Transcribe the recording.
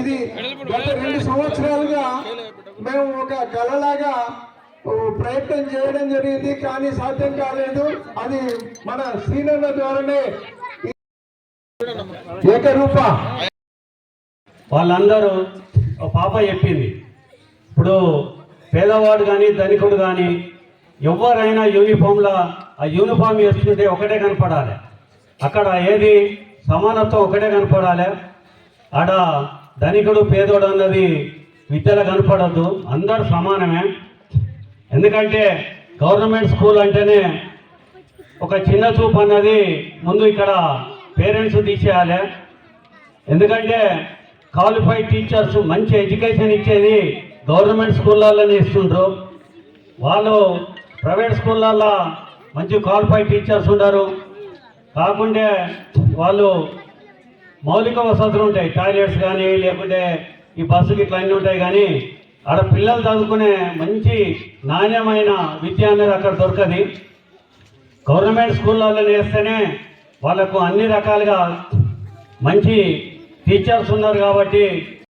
ఇది రెండు వేల సంవత్సరాలుగా మేము ఒక కళలాగా ప్రయత్నం చేయడం జరిగింది కానీ సాధ్యం కాలేదు. అది మన సీనియర్ల ద్వారానే ఏకరూప. వాళ్ళందరూ ఒక పాప చెప్పింది. ఇప్పుడు పేదవాడు కానీ ధనికుడు కానీ ఎవరైనా యూనిఫామ్లా ఆ యూనిఫామ్ వేసుకుంటే ఒకటే కనపడాలి. అక్కడ ఏది సమానత్వం ఒకటే కనపడాలి. ఆడ ధనికుడు పేదోడు అన్నది విద్యలో కనపడద్దు. అందరు సమానమే. ఎందుకంటే గవర్నమెంట్ స్కూల్ అంటేనే ఒక చిన్న చూపు అన్నది ముందు ఇక్కడ పేరెంట్స్ తీసేయాలి. ఎందుకంటే క్వాలిఫైడ్ టీచర్స్ మంచి ఎడ్యుకేషన్ ఇచ్చేది గవర్నమెంట్ స్కూళ్ళలోనే ఇస్తుండ్రు. వాళ్ళు ప్రైవేట్ స్కూళ్ళల్లో మంచి క్వాలిఫైడ్ టీచర్స్ ఉండరు. కాకుండా వాళ్ళు మౌలిక వసతులు ఉంటాయి. టాయిలెట్స్ కానీ లేకుంటే ఈ బస్సులు ఇట్లా అన్నీ ఉంటాయి కానీ ఆడ పిల్లలు చదువుకునే మంచి నాణ్యమైన విద్య అనేది అక్కడ దొరకది. గవర్నమెంట్ స్కూళ్ళల్లో వేస్తేనే వాళ్ళకు అన్ని రకాలుగా మంచి టీచర్స్ ఉన్నారు కాబట్టి